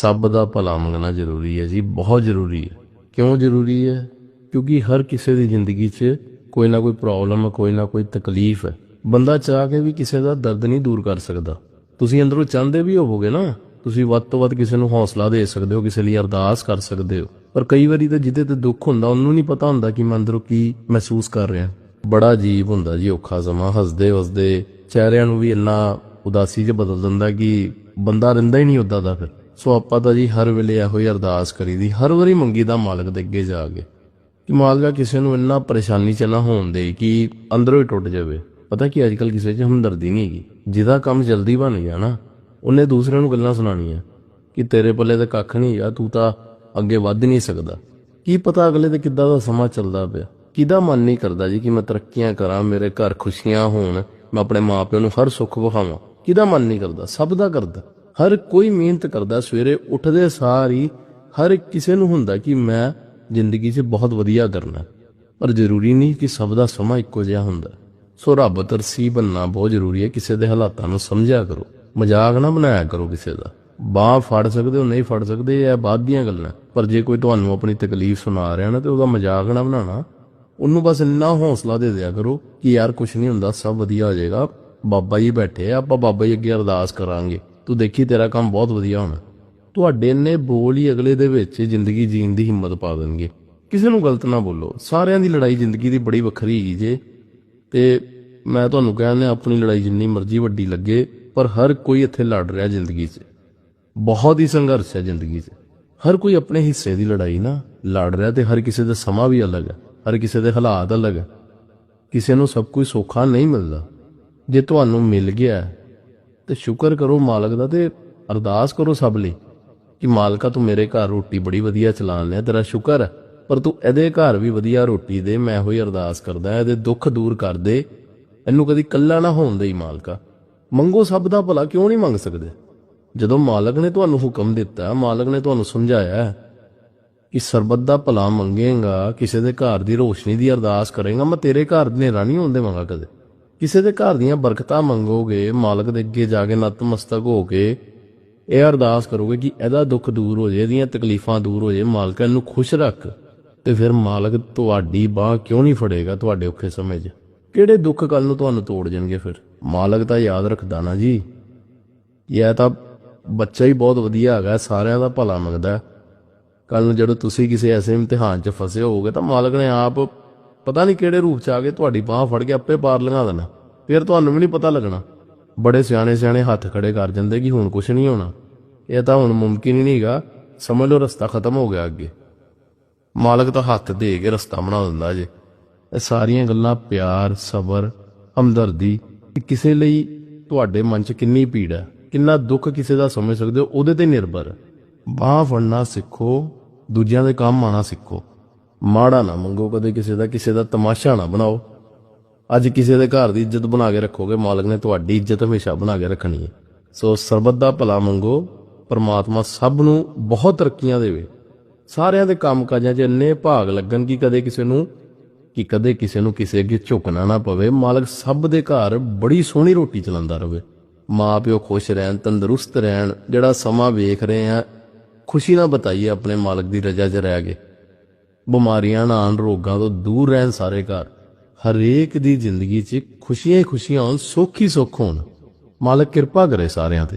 ਸਭ ਦਾ ਭਲਾ ਮੰਗਣਾ ਜ਼ਰੂਰੀ ਹੈ ਜੀ, ਬਹੁਤ ਜ਼ਰੂਰੀ ਹੈ। ਕਿਉਂ ਜ਼ਰੂਰੀ ਹੈ? ਕਿਉਂਕਿ ਹਰ ਕਿਸੇ ਦੀ ਜ਼ਿੰਦਗੀ 'ਚ ਕੋਈ ਨਾ ਕੋਈ ਪ੍ਰੋਬਲਮ ਹੈ, ਕੋਈ ਨਾ ਕੋਈ ਤਕਲੀਫ ਹੈ। ਬੰਦਾ ਚਾਹ ਕੇ ਵੀ ਕਿਸੇ ਦਾ ਦਰਦ ਨਹੀਂ ਦੂਰ ਕਰ ਸਕਦਾ। ਤੁਸੀਂ ਅੰਦਰੋਂ ਚਾਹੁੰਦੇ ਵੀ ਹੋਵੋਗੇ ਨਾ, ਤੁਸੀਂ ਵੱਧ ਤੋਂ ਵੱਧ ਕਿਸੇ ਨੂੰ ਹੌਸਲਾ ਦੇ ਸਕਦੇ ਹੋ, ਕਿਸੇ ਲਈ ਅਰਦਾਸ ਕਰ ਸਕਦੇ ਹੋ। ਪਰ ਕਈ ਵਾਰੀ ਤਾਂ ਜਿਹਦੇ ਤੇ ਦੁੱਖ ਹੁੰਦਾ, ਉਹਨੂੰ ਨਹੀਂ ਪਤਾ ਹੁੰਦਾ ਕਿ ਮੈਂ ਅੰਦਰੋਂ ਕੀ ਮਹਿਸੂਸ ਕਰ ਰਿਹਾ। ਬੜਾ ਅਜੀਬ ਹੁੰਦਾ ਜੀ, ਔਖਾ ਸਮਾਂ, ਹੱਸਦੇ ਵਸਦੇ ਚਿਹਰਿਆਂ ਨੂੰ ਵੀ ਇੰਨਾ ਉਦਾਸੀ 'ਚ ਬਦਲ ਦਿੰਦਾ ਕਿ ਬੰਦਾ ਰਹਿੰਦਾ ਹੀ ਨਹੀਂ ਉਦਾਂ ਦਾ ਫਿਰ। ਸੋ ਆਪਾਂ ਤਾਂ ਜੀ ਹਰ ਵੇਲੇ ਇਹੋ ਹੀ ਅਰਦਾਸ ਕਰੀਦੀ, ਹਰ ਵਾਰੀ ਮੰਗੀਦਾ ਮਾਲਕ ਦੇ ਅੱਗੇ ਜਾ ਕੇ। ਕਿ ਮਾਲਕਾ ਕਿਸੇ ਨੂੰ ਇੰਨਾ ਪਰੇਸ਼ਾਨੀ ਚ ਨਾ ਹੋਣ ਦੇ ਕਿ ਅੰਦਰੋਂ ਹੀ ਟੁੱਟ ਜਾਵੇ। ਪਤਾ ਕੀ ਅੱਜਕੱਲ ਕਿਸੇ 'ਚ ਹਮਦਰਦੀ ਨਹੀਂ ਹੈਗੀ। ਜਿਹਦਾ ਕੰਮ ਜਲਦੀ ਬਣ ਗਿਆ ਨਾ, ਉਹਨੇ ਦੂਸਰਿਆਂ ਨੂੰ ਗੱਲਾਂ ਸੁਣਾਉਣੀਆਂ। ਕਿ ਤੇਰੇ ਪੱਲੇ ਤੇ ਕੱਖ ਨਹੀਂ ਆ, ਤੂੰ ਤਾਂ ਅੱਗੇ ਵੱਧ ਨਹੀਂ ਸਕਦਾ। ਕੀ ਪਤਾ ਅਗਲੇ ਤੇ ਕਿੱਦਾਂ ਦਾ ਸਮਾਂ ਚੱਲਦਾ ਪਿਆ। ਕਿਹਦਾ ਮਨ ਨਹੀਂ ਕਰਦਾ ਜੀ ਕਿ ਮੈਂ ਤਰੱਕੀਆਂ ਕਰਾਂ, ਮੇਰੇ ਘਰ ਖੁਸ਼ੀਆਂ ਹੋਣ, ਮੈਂ ਆਪਣੇ ਮਾਪਿਆਂ ਨੂੰ ਹਰ ਸੁੱਖ ਵਿਖਾਵਾਂ। ਕਿਹਦਾ ਮਨ ਨਹੀਂ ਕਰਦਾ? ਸਭ ਦਾ ਕਰਦਾ। ਹਰ ਕੋਈ ਮਿਹਨਤ ਕਰਦਾ ਸਵੇਰੇ ਉੱਠਦੇ ਸਾਰ ਹੀ ਹਰ ਕਿਸੇ ਨੂੰ ਹੁੰਦਾ ਕਿ ਮੈਂ ਜ਼ਿੰਦਗੀ 'ਚ ਬਹੁਤ ਵਧੀਆ ਕਰਨਾ। ਪਰ ਜ਼ਰੂਰੀ ਨਹੀਂ ਕਿ ਸਭ ਦਾ ਸਮਾਂ ਇੱਕੋ ਜਿਹਾ ਹੁੰਦਾ। ਸੋ ਰੱਬ ਤਰਸੀ ਬੰਨਾ ਬਹੁਤ ਜ਼ਰੂਰੀ ਹੈ, ਕਿਸੇ ਦੇ ਹਾਲਾਤਾਂ ਨੂੰ ਸਮਝਿਆ ਕਰੋ। ਮਜ਼ਾਕ ਨਾ ਬਣਾਇਆ ਕਰੋ ਕਿਸੇ ਦਾ। ਬਾਹ ਫੜ ਸਕਦੇ ਹੋ, ਨਹੀਂ ਫੜ ਸਕਦੇ, ਇਹ ਬਾਅਦ ਦੀਆਂ ਗੱਲਾਂ। ਪਰ ਜੇ ਕੋਈ ਤੁਹਾਨੂੰ ਆਪਣੀ ਤਕਲੀਫ ਸੁਣਾ ਰਿਹਾ ਨਾ ਤੇ ਉਹਦਾ ਮਜ਼ਾਕ ਨਾ ਬਣਾਉਣਾ, ਉਹਨੂੰ ਬਸ ਇੰਨਾ ਹੌਸਲਾ ਦੇ ਦਿਆ ਕਰੋ ਕਿ ਯਾਰ ਕੁਝ ਨਹੀਂ ਹੁੰਦਾ, ਸਭ ਵਧੀਆ ਹੋ ਜਾਏਗਾ। ਬਾਬਾ ਜੀ ਬੈਠੇ ਆ, ਆਪਾਂ ਬਾਬਾ ਜੀ ਅੱਗੇ ਅਰਦਾਸ ਕਰਾਂਗੇ। ਤੂੰ ਦੇਖੀ ਤੇਰਾ ਕੰਮ ਬਹੁਤ ਵਧੀਆ ਹੋਣਾ। ਤੁਹਾਡੇ ਨੇ ਬੋਲ ਹੀ ਅਗਲੇ ਦੇ ਵਿੱਚ ਜ਼ਿੰਦਗੀ ਜੀਣ ਦੀ ਹਿੰਮਤ ਪਾ ਦੇਣਗੇ। ਕਿਸੇ ਨੂੰ ਗਲਤ ਨਾ ਬੋਲੋ। ਸਾਰਿਆਂ ਦੀ ਲੜਾਈ ਜ਼ਿੰਦਗੀ ਦੀ ਬੜੀ ਵੱਖਰੀ ਹੈਗੀ ਜੇ। ਤੇ ਮੈਂ ਤੁਹਾਨੂੰ ਕਹਿੰਦਾ, ਆਪਣੀ ਲੜਾਈ ਜਿੰਨੀ ਮਰਜ਼ੀ ਵੱਡੀ ਲੱਗੇ, ਪਰ ਹਰ ਕੋਈ ਇੱਥੇ ਲੜ ਰਿਹਾ ਜ਼ਿੰਦਗੀ 'ਚ। ਬਹੁਤ ਹੀ ਸੰਘਰਸ਼ ਹੈ ਜ਼ਿੰਦਗੀ 'ਚ। ਹਰ ਕੋਈ ਆਪਣੇ ਹਿੱਸੇ ਦੀ ਲੜਾਈ ਨਾ ਲੜ ਰਿਹਾ ਤੇ ਹਰ ਕਿਸੇ ਦਾ ਸਮਾਂ ਵੀ ਅਲੱਗ ਹੈ। ਹਰ ਕਿਸੇ ਦੇ ਹਾਲਾਤ ਅਲੱਗ ਹੈ। ਕਿਸੇ ਨੂੰ ਸਭ ਕੁਝ ਸੌਖਾ ਨਹੀਂ ਮਿਲਦਾ। ਜੇ ਤੁਹਾਨੂੰ ਮਿਲ ਗਿਆ ਤੇ ਸ਼ੁਕਰ ਕਰੋ ਮਾਲਕ ਦਾ ਤੇ ਅਰਦਾਸ ਕਰੋ ਸਭ ਲਈ ਕਿ ਮਾਲਕਾ ਤੂੰ ਮੇਰੇ ਘਰ ਰੋਟੀ ਬੜੀ ਵਧੀਆ ਚਲਾਣ ਲਿਆ, ਤੇਰਾ ਸ਼ੁਕਰ ਹੈ। ਪਰ ਤੂੰ ਇਹਦੇ ਘਰ ਵੀ ਵਧੀਆ ਰੋਟੀ ਦੇ, ਮੈਂ ਹੋਈ ਅਰਦਾਸ ਕਰਦਾ, ਇਹਦੇ ਦੁੱਖ ਦੂਰ ਕਰ ਦੇ। ਇਹਨੂੰ ਕਦੀ ਕੱਲਾ ਨਾ ਹੋਣ ਦੇਈ ਮਾਲਕਾ। ਮੰਗੋ ਸਭ ਦਾ ਭਲਾ, ਕਿਉਂ ਨਹੀਂ ਮੰਗ ਸਕਦੇ? ਜਦੋਂ ਮਾਲਕ ਨੇ ਤੁਹਾਨੂੰ ਹੁਕਮ ਦਿੱਤਾ, ਮਾਲਕ ਨੇ ਤੁਹਾਨੂੰ ਸਮਝਾਇਆ ਕਿ ਸਰਬੱਤ ਦਾ ਭਲਾ ਮੰਗੇਗਾ, ਕਿਸੇ ਦੇ ਘਰ ਦੀ ਰੋਸ਼ਨੀ ਦੀ ਅਰਦਾਸ ਕਰੇਗਾ, ਮੈਂ ਤੇਰੇ ਘਰ ਹਨੇਰਾ ਨਹੀਂ ਹੋਣ ਦੇਵਾਂਗਾ ਕਦੇ। ਕਿਸੇ ਦੇ ਘਰ ਦੀਆਂ ਬਰਕਤਾਂ ਮੰਗੋਗੇ, ਮਾਲਕ ਦੇ ਅੱਗੇ ਜਾ ਕੇ ਨਤਮਸਤਕ ਹੋ ਕੇ ਇਹ ਅਰਦਾਸ ਕਰੋਗੇ ਕਿ ਇਹਦਾ ਦੁੱਖ ਦੂਰ ਹੋ ਜਾਏ ਇਹਦੀਆਂ ਤਕਲੀਫਾਂ ਦੂਰ ਹੋ ਜਾਏ ਮਾਲਕ ਇਹਨੂੰ ਖੁਸ਼ ਰੱਖ ਤੇ ਫਿਰ ਮਾਲਕ ਤੁਹਾਡੀ ਬਾਹ ਕਿਉਂ ਨਹੀਂ ਫੜੇਗਾ ਤੁਹਾਡੇ ਔਖੇ ਸਮੇਂ 'ਚ? ਕਿਹੜੇ ਦੁੱਖ ਕੱਲ ਨੂੰ ਤੁਹਾਨੂੰ ਤੋੜ ਜਾਣਗੇ ਫਿਰ? ਮਾਲਕ ਤਾਂ ਯਾਦ ਰੱਖਦਾ ਨਾ ਜੀ। ਇਹ ਤਾਂ ਬੱਚਾ ਹੀ ਬਹੁਤ ਵਧੀਆ ਹੈਗਾ, ਸਾਰਿਆਂ ਦਾ ਭਲਾ ਮੰਗਦਾ। ਕੱਲ ਨੂੰ ਜਦੋਂ ਤੁਸੀਂ ਕਿਸੇ ਐਸੇ ਇਮਤਿਹਾਨ 'ਚ ਫਸੇ ਹੋਵੋਗੇ ਤਾਂ ਮਾਲਕ ਨੇ ਆਪ ਪਤਾ ਨਹੀਂ ਕਿਹੜੇ ਰੂਪ 'ਚ ਆ ਕੇ ਤੁਹਾਡੀ ਬਾਹ ਫੜ ਕੇ ਆਪੇ ਪਾਰ ਲੰਘਾ ਦੇਣਾ। ਫਿਰ ਤੁਹਾਨੂੰ ਵੀ ਨਹੀਂ ਪਤਾ ਲੱਗਣਾ। ਬੜੇ ਸਿਆਣੇ ਸਿਆਣੇ ਹੱਥ ਖੜੇ ਕਰ ਜਾਂਦੇ ਕਿ ਹੁਣ ਕੁਝ ਨਹੀਂ ਹੋਣਾ। ਇਹ ਤਾਂ ਹੁਣ ਮੁਮਕਿਨ ਹੀ ਨਹੀਂਗਾ। ਸਮਝ ਲਓ ਰਸਤਾ ਖਤਮ ਹੋ ਗਿਆ ਅੱਗੇ। ਮਾਲਕ ਤਾਂ ਹੱਥ ਦੇ ਕੇ ਰਸਤਾ ਬਣਾ ਦਿੰਦਾ ਜੇ। ਇਹ ਸਾਰੀਆਂ ਗੱਲਾਂ ਪਿਆਰ, ਸਬਰ, ਹਮਦਰਦੀ ਕਿਸੇ ਲਈ ਤੁਹਾਡੇ ਮਨ 'ਚ ਕਿੰਨੀ ਪੀੜ ਹੈ? ਕਿੰਨਾ ਦੁੱਖ ਕਿਸੇ ਦਾ ਸਮਝ ਸਕਦੇ ਹੋ? ਉਹਦੇ ਤੇ ਨਿਰਭਰ ਹੈ। ਬਾਹ ਫੜਨਾ ਸਿੱਖੋ, ਦੂਜਿਆਂ ਦੇ ਕੰਮ ਆਣਾ ਸਿੱਖੋ। ਮਾੜਾ ਨਾ ਮੰਗੋ, ਕਦੇ ਕਿਸੇ ਦਾ ਕਿਸੇ ਦਾ ਤਮਾਸ਼ਾ ਨਾ ਬਣਾਓ। ਅੱਜ ਕਿਸੇ ਦੇ ਘਰ ਦੀ ਇੱਜ਼ਤ ਬਣਾ ਕੇ ਰੱਖੋਗੇ, ਮਾਲਕ ਨੇ ਤੁਹਾਡੀ ਇੱਜ਼ਤ ਹਮੇਸ਼ਾ ਬਣਾ ਕੇ ਰੱਖਣੀ ਹੈ। ਸੋ ਸਰਬੱਤ ਦਾ ਭਲਾ ਮੰਗੋ, ਪਰਮਾਤਮਾ ਸਭ ਨੂੰ ਬਹੁਤ ਤਰੱਕੀਆਂ ਦੇਵੇ। ਸਾਰਿਆਂ ਦੇ ਕੰਮ ਕਾਜਾਂ 'ਚ ਇੰਨੇ ਭਾਗ ਲੱਗਣ ਕਿ ਕਦੇ ਕਿਸੇ ਨੂੰ, ਕਿ ਕਦੇ ਕਿਸੇ ਨੂੰ ਕਿਸੇ ਅੱਗੇ ਝੁਕਣਾ ਨਾ ਪਵੇ। ਮਾਲਕ ਸਭ ਦੇ ਘਰ ਬੜੀ ਸੋਹਣੀ ਰੋਟੀ ਚਲਾਉਂਦਾ ਰਵੇ। ਮਾਂ ਪਿਓ ਖੁਸ਼ ਰਹਿਣ, ਤੰਦਰੁਸਤ ਰਹਿਣ, ਜਿਹੜਾ ਸਮਾਂ ਵੇਖ ਰਹੇ ਆ, ਖੁਸ਼ੀ ਨਾਲ ਬਤਾਈਏ ਆਪਣੇ ਮਾਲਕ ਦੀ ਰਜ਼ਾ 'ਚ ਰਹਿ ਕੇ। ਬਿਮਾਰੀਆਂ ਨਾਲ, ਰੋਗਾਂ ਤੋਂ ਦੂਰ ਰਹਿਣ ਸਾਰੇ ਘਰ। ਹਰੇਕ ਦੀ ਜ਼ਿੰਦਗੀ 'ਚ ਖੁਸ਼ੀਆਂ ਹੀ ਖੁਸ਼ੀਆਂ ਹੋਣ, ਸੁੱਖ ਹੀ ਸੁੱਖ ਹੋਣ। ਮਾਲਕ ਕਿਰਪਾ ਕਰੇ ਸਾਰਿਆਂ ਤੇ।